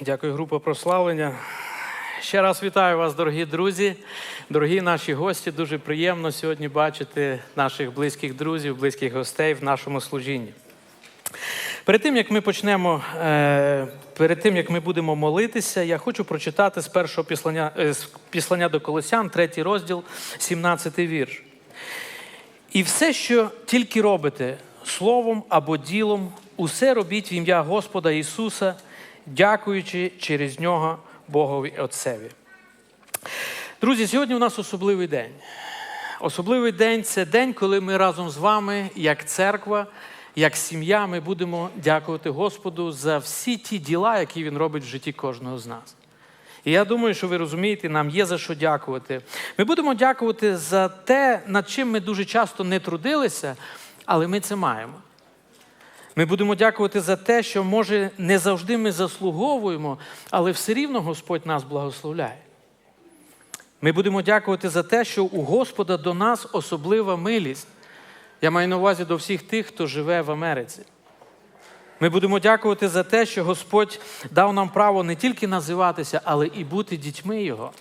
Дякую, група прославлення. Ще раз вітаю вас, дорогі друзі, дорогі наші гості. Дуже приємно сьогодні бачити наших близьких друзів, близьких гостей в нашому служінні. Перед тим як ми почнемо, е, перед тим як ми будемо молитися, я хочу прочитати з першого післання, е, з післання до Колосян, третій розділ, 17 вірш. І все, що тільки робите словом або ділом, усе робіть в ім'я Господа Ісуса, дякуючи через нього Богові Отцеві. Друзі, сьогодні у нас особливий день. Особливий день це день, коли ми разом з вами, як церква, як сім'я, ми будемо дякувати Господу за всі ті діла, які Він робить в житті кожного з нас. І я думаю, що ви розумієте, нам є за що дякувати. Ми будемо дякувати за те, над чим ми дуже часто не трудилися, але ми це маємо. Ми будемо дякувати за те, що, може, не завжди ми заслуговуємо, але все рівно Господь нас благословляє. Ми будемо дякувати за те, що у Господа до нас особлива милість. Я маю на увазі до всіх тих, хто живе в Америці. Ми будемо дякувати за те, що Господь дав нам право не тільки називатися, але і бути дітьми Його.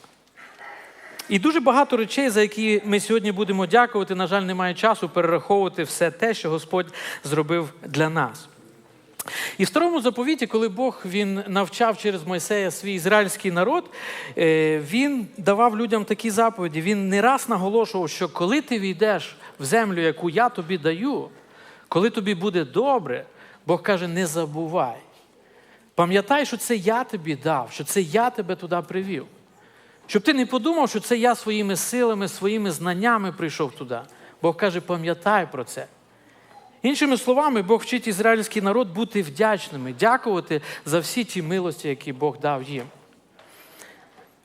І дуже багато речей, за які ми сьогодні будемо дякувати, на жаль, немає часу перераховувати все те, що Господь зробив для нас. І в старому заповіті, коли Бог він навчав через Мойсея свій ізраїльський народ, е, він давав людям такі заповіді. Він не раз наголошував, що коли ти війдеш в землю, яку я тобі даю, коли тобі буде добре, Бог каже, не забувай. Пам'ятай, що це я тобі дав, що це я тебе туди привів. Щоб ти не подумав, що це я своїми силами, своїми знаннями прийшов туди. Бог каже, пам'ятай про це. Іншими словами, Бог вчить ізраїльський народ бути вдячними, дякувати за всі ті милості, які Бог дав їм.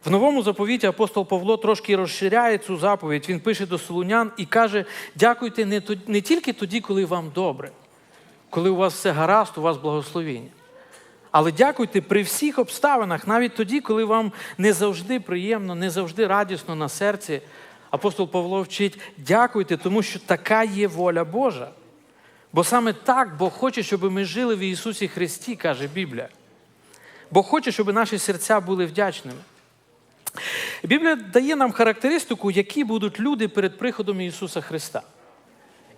В новому заповіті апостол Павло трошки розширяє цю заповідь. Він пише до солунян і каже: дякуйте не, тільки тоді, коли вам добре, коли у вас все гаразд, у вас благословіння. Але дякуйте при всіх обставинах, навіть тоді, коли вам не завжди приємно, не завжди радісно на серці. Апостол Павло вчить, дякуйте, тому що така є воля Божа. Бо саме так Бог хоче, щоб ми жили в Ісусі Христі, каже Біблія. Бог хоче, щоб наші серця були вдячними. Біблія дає нам характеристику, які будуть люди перед приходом Ісуса Христа.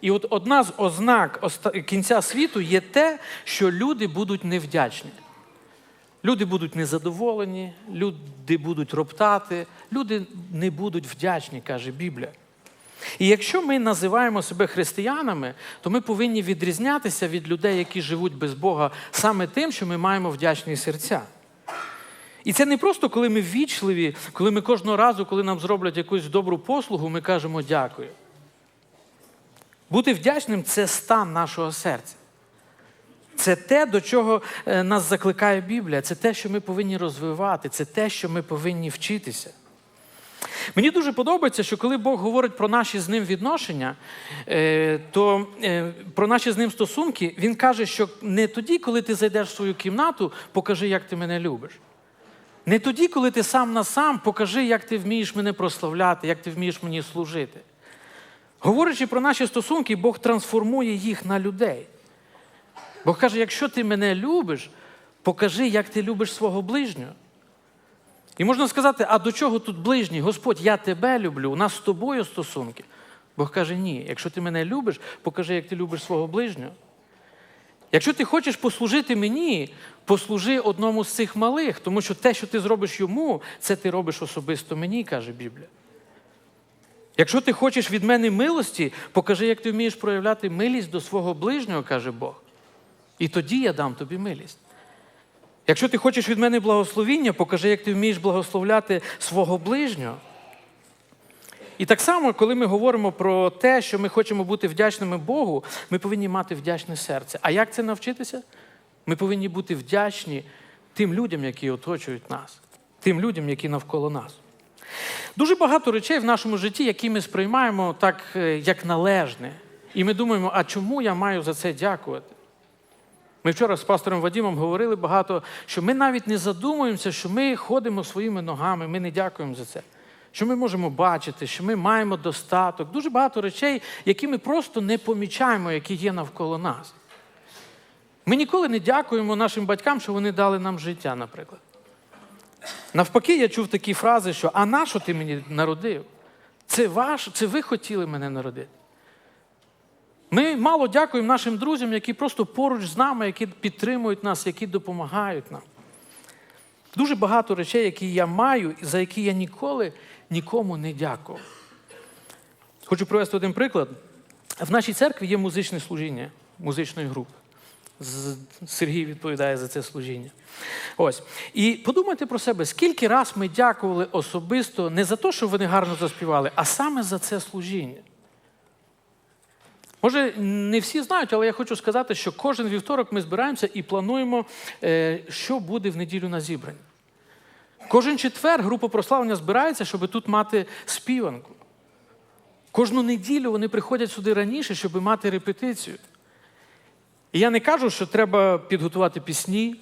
І от одна з ознак кінця світу є те, що люди будуть невдячні. Люди будуть незадоволені, люди будуть роптати, люди не будуть вдячні, каже Біблія. І якщо ми називаємо себе християнами, то ми повинні відрізнятися від людей, які живуть без Бога, саме тим, що ми маємо вдячні серця. І це не просто коли ми ввічливі, коли ми кожного разу, коли нам зроблять якусь добру послугу, ми кажемо дякую. Бути вдячним це стан нашого серця. Це те, до чого е, нас закликає Біблія, це те, що ми повинні розвивати, це те, що ми повинні вчитися. Мені дуже подобається, що коли Бог говорить про наші з ним відношення, е, то е, про наші з ним стосунки, він каже, що не тоді, коли ти зайдеш в свою кімнату, покажи, як ти мене любиш. Не тоді, коли ти сам на сам, покажи, як ти вмієш мене прославляти, як ти вмієш мені служити. Говорячи про наші стосунки, Бог трансформує їх на людей. Бог каже, якщо ти мене любиш, покажи, як ти любиш свого ближнього. І можна сказати, а до чого тут ближній? Господь, я тебе люблю, у нас з тобою стосунки. Бог каже, ні, якщо ти мене любиш, покажи, як ти любиш свого ближнього. Якщо ти хочеш послужити мені, послужи одному з цих малих, тому що те, що ти зробиш йому, це ти робиш особисто мені, каже Біблія. Якщо ти хочеш від мене милості, покажи, як ти вмієш проявляти милість до свого ближнього, каже Бог. І тоді я дам тобі милість. Якщо ти хочеш від мене благословіння, покажи, як ти вмієш благословляти свого ближнього. І так само, коли ми говоримо про те, що ми хочемо бути вдячними Богу, ми повинні мати вдячне серце. А як це навчитися? Ми повинні бути вдячні тим людям, які оточують нас, тим людям, які навколо нас. Дуже багато речей в нашому житті, які ми сприймаємо так, е, як належне. І ми думаємо, а чому я маю за це дякувати? Ми вчора з пастором Вадимом говорили багато, що ми навіть не задумуємося, що ми ходимо своїми ногами, ми не дякуємо за це. Що ми можемо бачити, що ми маємо достаток. Дуже багато речей, які ми просто не помічаємо, які є навколо нас. Ми ніколи не дякуємо нашим батькам, що вони дали нам життя, наприклад. Навпаки, я чув такі фрази, що а на що ти мені народив? Це ваш, це ви хотіли мене народити. Ми мало дякуємо нашим друзям, які просто поруч з нами, які підтримують нас, які допомагають нам. Дуже багато речей, які я маю, і за які я ніколи нікому не дякував. Хочу привести один приклад. В нашій церкві є музичне служіння музичної групи. Сергій відповідає за це служіння. Ось. І подумайте про себе, скільки раз ми дякували особисто не за те, що вони гарно заспівали, а саме за це служіння. Може, не всі знають, але я хочу сказати, що кожен вівторок ми збираємося і плануємо, е, що буде в неділю на зібранні. Кожен четвер група прославлення збирається, щоб тут мати співанку. Кожну неділю вони приходять сюди раніше, щоб мати репетицію. І я не кажу, що треба підготувати пісні.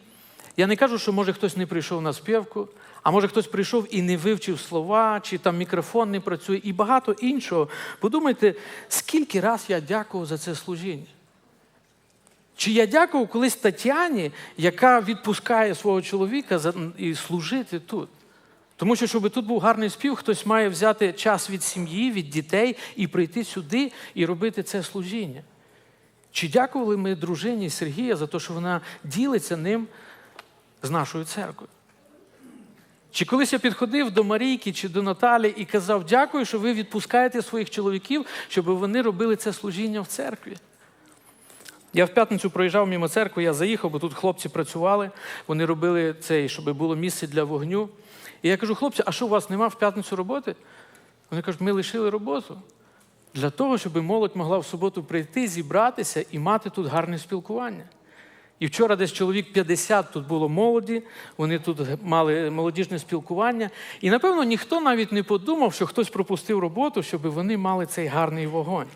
Я не кажу, що може хтось не прийшов на співку, а може хтось прийшов і не вивчив слова, чи там мікрофон не працює, і багато іншого. Подумайте, скільки раз я дякував за це служіння. Чи я дякував колись Тетяні, яка відпускає свого чоловіка і служити тут? Тому що, щоб тут був гарний спів, хтось має взяти час від сім'ї, від дітей і прийти сюди і робити це служіння. Чи дякували ми дружині Сергія за те, що вона ділиться ним з нашою церквою? Чи колись я підходив до Марійки чи до Наталі і казав, дякую, що ви відпускаєте своїх чоловіків, щоб вони робили це служіння в церкві? Я в п'ятницю проїжджав мимо церкви, я заїхав, бо тут хлопці працювали, вони робили це, щоб було місце для вогню. І я кажу, хлопці, а що у вас нема в п'ятницю роботи? Вони кажуть, ми лишили роботу для того, щоб молодь могла в суботу прийти, зібратися і мати тут гарне спілкування. І вчора десь чоловік 50 тут було молоді, вони тут мали молодіжне спілкування. І напевно ніхто навіть не подумав, що хтось пропустив роботу, щоб вони мали цей гарний вогонь.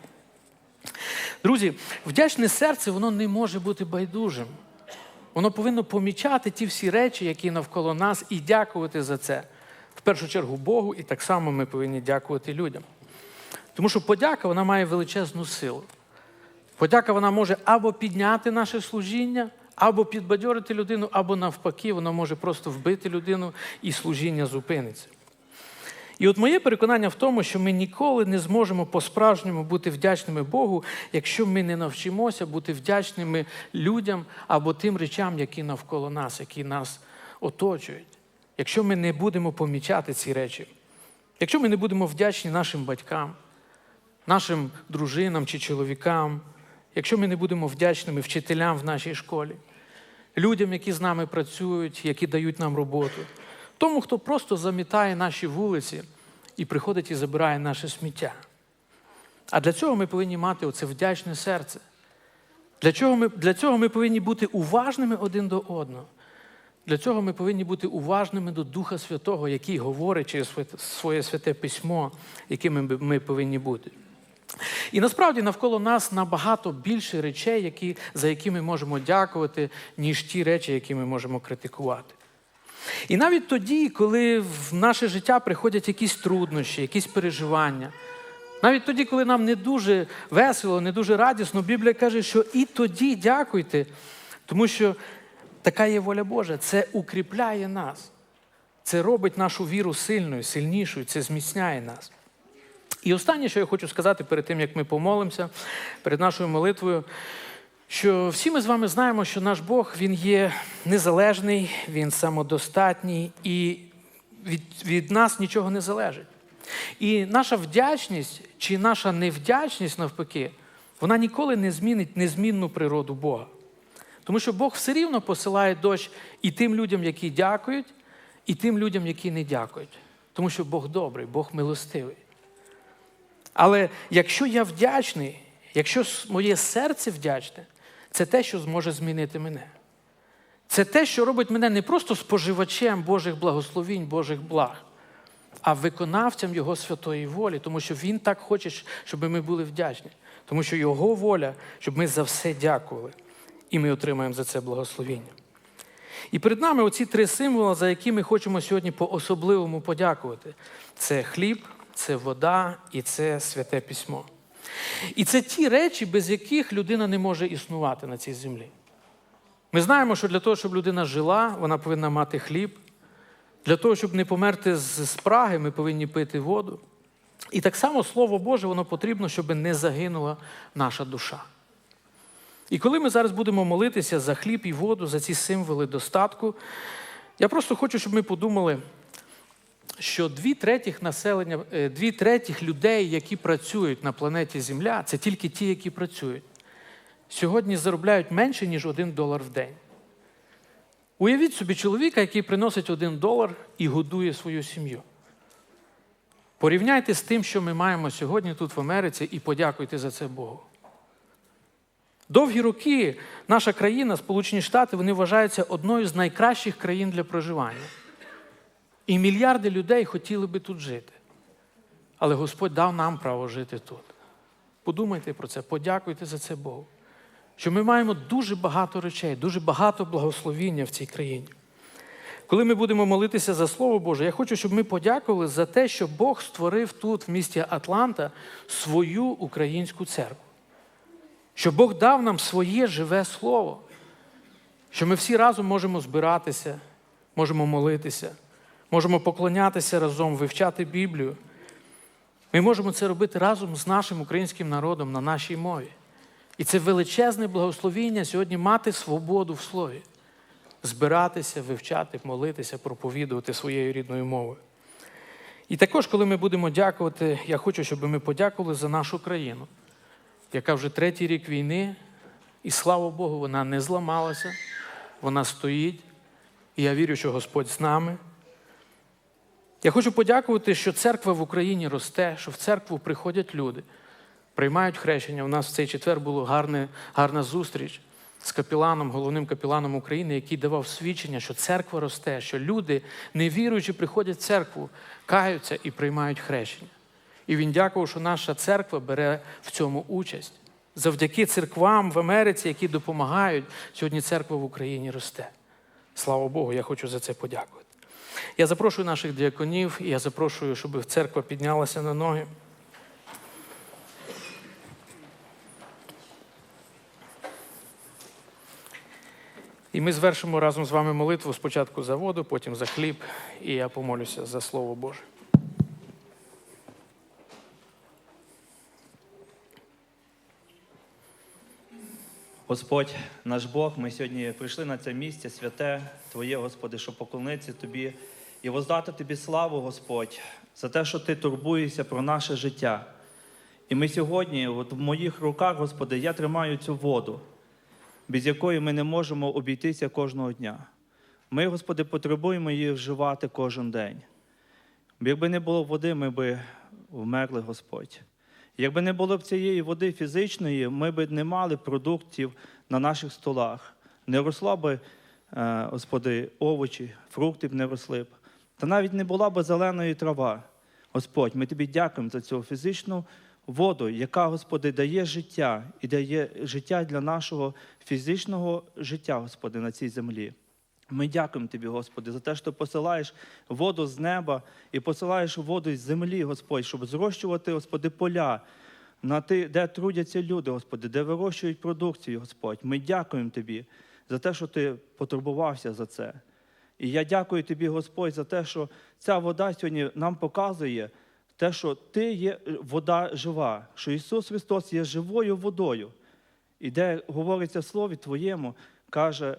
Друзі, вдячне серце воно не може бути байдужим. Воно повинно помічати ті всі речі, які навколо нас, і дякувати за це. В першу чергу Богу, і так само ми повинні дякувати людям. Тому що подяка вона має величезну силу. Подяка вона може або підняти наше служіння, або підбадьорити людину, або навпаки, вона може просто вбити людину і служіння зупиниться. І от моє переконання в тому, що ми ніколи не зможемо по-справжньому бути вдячними Богу, якщо ми не навчимося бути вдячними людям або тим речам, які навколо нас, які нас оточують. Якщо ми не будемо помічати ці речі, якщо ми не будемо вдячні нашим батькам, нашим дружинам чи чоловікам, якщо ми не будемо вдячними вчителям в нашій школі, людям, які з нами працюють, які дають нам роботу, тому, хто просто замітає наші вулиці і приходить і забирає наше сміття. А для цього ми повинні мати оце вдячне серце. Для, чого ми, для цього ми повинні бути уважними один до одного. Для цього ми повинні бути уважними до Духа Святого, який говорить через своє- святе письмо, якими ми- ми повинні бути. І насправді навколо нас набагато більше речей, які, за які ми можемо дякувати, ніж ті речі, які ми можемо критикувати. І навіть тоді, коли в наше життя приходять якісь труднощі, якісь переживання, навіть тоді, коли нам не дуже весело, не дуже радісно, Біблія каже, що і тоді дякуйте, тому що така є воля Божа. Це укріпляє нас. Це робить нашу віру сильною, сильнішою, це зміцняє нас. І останнє, що я хочу сказати перед тим, як ми помолимося, перед нашою молитвою, що всі ми з вами знаємо, що наш Бог він є незалежний, він самодостатній і від, від нас нічого не залежить. І наша вдячність чи наша невдячність, навпаки, вона ніколи не змінить незмінну природу Бога. Тому що Бог все рівно посилає дощ і тим людям, які дякують, і тим людям, які не дякують. Тому що Бог добрий, Бог милостивий. Але якщо я вдячний, якщо моє серце вдячне, це те, що зможе змінити мене. Це те, що робить мене не просто споживачем Божих благословінь, Божих благ, а виконавцем Його святої волі, тому що Він так хоче, щоб ми були вдячні. Тому що Його воля, щоб ми за все дякували, і ми отримаємо за це благословіння. І перед нами оці три символи, за які ми хочемо сьогодні по-особливому подякувати: це хліб, це вода і це святе письмо. І це ті речі, без яких людина не може існувати на цій землі. Ми знаємо, що для того, щоб людина жила, вона повинна мати хліб. Для того, щоб не померти з спраги, ми повинні пити воду. І так само Слово Боже, воно потрібно, щоб не загинула наша душа. І коли ми зараз будемо молитися за хліб і воду, за ці символи достатку, я просто хочу, щоб ми подумали, що дві третіх населення, е, дві третіх людей, які працюють на планеті Земля, це тільки ті, які працюють. Сьогодні заробляють менше, ніж один долар в день. Уявіть собі чоловіка, який приносить один долар і годує свою сім'ю. Порівняйте з тим, що ми маємо сьогодні тут в Америці, і подякуйте за це Богу. Довгі роки наша країна, Сполучені Штати, вони вважаються одною з найкращих країн для проживання. І мільярди людей хотіли би тут жити. Але Господь дав нам право жити тут. Подумайте про це, подякуйте за це Богу. Що ми маємо дуже багато речей, дуже багато благословіння в цій країні. Коли ми будемо молитися за Слово Боже, я хочу, щоб ми подякували за те, що Бог створив тут, в місті Атланта, свою українську церкву. Що Бог дав нам своє живе слово, що ми всі разом можемо збиратися, можемо молитися, можемо поклонятися разом, вивчати Біблію. Ми можемо це робити разом з нашим українським народом на нашій мові. І це величезне благословіння сьогодні мати свободу в слові, збиратися, вивчати, молитися, проповідувати своєю рідною мовою. І також, коли ми будемо дякувати, я хочу, щоб ми подякували за нашу країну, яка вже третій рік війни, і слава Богу, вона не зламалася, вона стоїть. І я вірю, що Господь з нами. Я хочу подякувати, що церква в Україні росте, що в церкву приходять люди, приймають хрещення. У нас в цей четвер була гарна, гарна зустріч з капіланом, головним капіланом України, який давав свідчення, що церква росте, що люди, невіруючи, приходять в церкву, каються і приймають хрещення. І він дякував, що наша церква бере в цьому участь. Завдяки церквам в Америці, які допомагають, сьогодні церква в Україні росте. Слава Богу, я хочу за це подякувати. Я запрошую наших діаконів, я запрошую, щоб церква піднялася на ноги. І ми звершимо разом з вами молитву спочатку за воду, потім за хліб, і я помолюся за Слово Боже. Господь, наш Бог, ми сьогодні прийшли на це місце святе Твоє, Господи, щоб поклонитися Тобі і воздати Тобі славу, Господь, за те, що Ти турбуєшся про наше життя. І ми сьогодні, от в моїх руках, Господи, я тримаю цю воду, без якої ми не можемо обійтися кожного дня. Ми, Господи, потребуємо її вживати кожен день. Якби не було води, ми би вмерли, Господь. Якби не було б цієї води фізичної, ми б не мали продуктів на наших столах. Не росла б, е, Господи, овочі, фрукти б не росли б. Та навіть не була б зеленої трава. Господь, ми тобі дякуємо за цю фізичну воду, яка, Господи, дає життя і дає життя для нашого фізичного життя, Господи, на цій землі. Ми дякуємо Тобі, Господи, за те, що посилаєш воду з неба і посилаєш воду з землі, Господь, щоб зрощувати, Господи, поля, на ти, де трудяться люди, Господи, де вирощують продукцію, Господь. Ми дякуємо Тобі за те, що Ти потурбувався за це. І я дякую Тобі, Господь, за те, що ця вода сьогодні нам показує те, що Ти є вода жива, що Ісус Христос є живою водою. І де говориться в Слові Твоєму, каже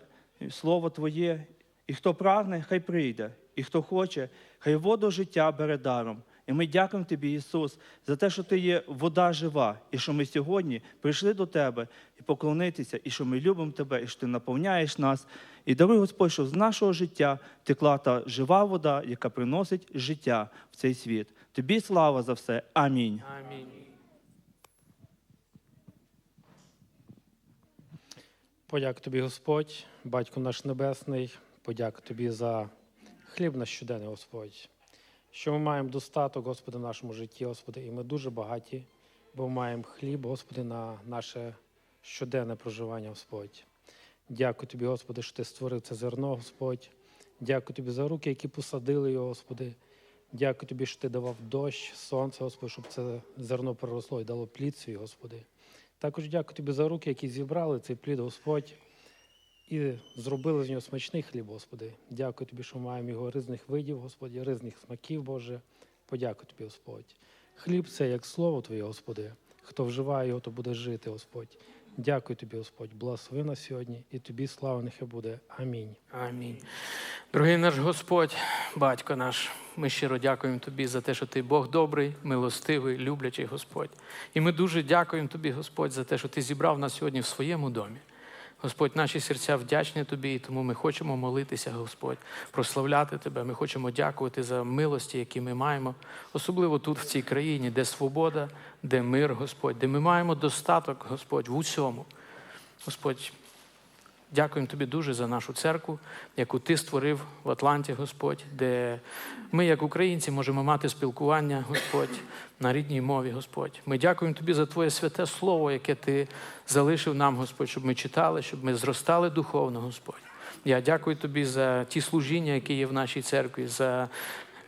Слово Твоє, і хто прагне, хай прийде, і хто хоче, хай воду життя бере даром. І ми дякуємо Тобі, Ісус, за те, що Ти є вода жива, і що ми сьогодні прийшли до Тебе і поклонитися, і що ми любимо Тебе, і що Ти наповняєш нас. І даруй, Господь, що з нашого життя текла та жива вода, яка приносить життя в цей світ. Тобі слава за все. Амінь. Амінь. Подяку тобі, Господь, Батько наш Небесний, подяку тобі за хліб наш щоденний, Господь. Що ми маємо достаток, Господи, в нашому житті, Господи, і ми дуже багаті, бо маємо хліб, Господи, на наше щоденне проживання, Господь. Дякую тобі, Господи, що ти створив це зерно, Господь. Дякую тобі за руки, які посадили його, Господи. Дякую тобі, що ти давав дощ, сонце, Господи, щоб це зерно проросло і дало плід свій, Господи. Також дякую тобі за руки, які зібрали цей плід, Господь, і зробили з нього смачний хліб, Господи. Дякую тобі, що маємо його різних видів, Господи, різних смаків, Боже. Подякую тобі, Господь. Хліб це як слово Твоє, Господи. Хто вживає його, то буде жити, Господь. Дякую тобі, Господь. Благослови нас сьогодні, і тобі слава нехай буде. Амінь. Амінь. Дорогий наш Господь, батько наш, ми щиро дякуємо Тобі за те, що Ти Бог добрий, милостивий, люблячий Господь. І ми дуже дякуємо Тобі, Господь, за те, що Ти зібрав нас сьогодні в своєму домі. Господь, наші серця вдячні Тобі, і тому ми хочемо молитися, Господь, прославляти Тебе. Ми хочемо дякувати за милості, які ми маємо, особливо тут, в цій країні, де свобода, де мир, Господь, де ми маємо достаток, Господь, в усьому. Господь, Дякуємо тобі дуже за нашу церкву, яку ти створив в Атланті, Господь, де ми, як українці, можемо мати спілкування, Господь, на рідній мові, Господь. Ми дякуємо тобі за Твоє святе Слово, яке ти залишив нам, Господь, щоб ми читали, щоб ми зростали духовно, Господь. Я дякую тобі за ті служіння, які є в нашій церкві, за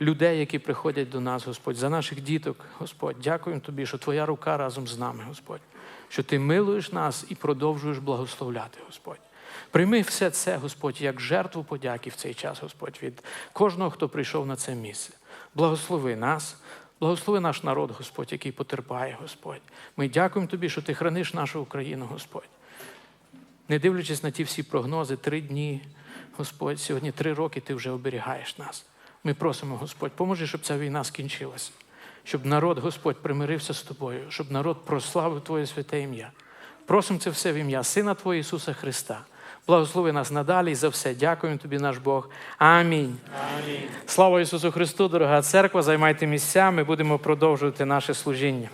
людей, які приходять до нас, Господь, за наших діток, Господь. Дякуємо тобі, що Твоя рука разом з нами, Господь, що ти милуєш нас і продовжуєш благословляти, Господь. Прийми все це, Господь, як жертву подяки в цей час, Господь, від кожного, хто прийшов на це місце. Благослови нас, благослови наш народ, Господь, який потерпає, Господь. Ми дякуємо Тобі, що Ти храниш нашу Україну, Господь. Не дивлячись на ті всі прогнози, три дні, Господь, сьогодні три роки Ти вже оберігаєш нас. Ми просимо, Господь, поможи, щоб ця війна скінчилась, щоб народ, Господь, примирився з тобою, щоб народ прославив Твоє святе ім'я. Просимо це все в ім'я Сина Твого Ісуса Христа. Благослови нас надалі і за все. Дякуємо тобі, наш Бог. Амінь. Амінь. Слава Ісусу Христу, дорога церква. Займайте місця. Ми будемо продовжувати наше служіння.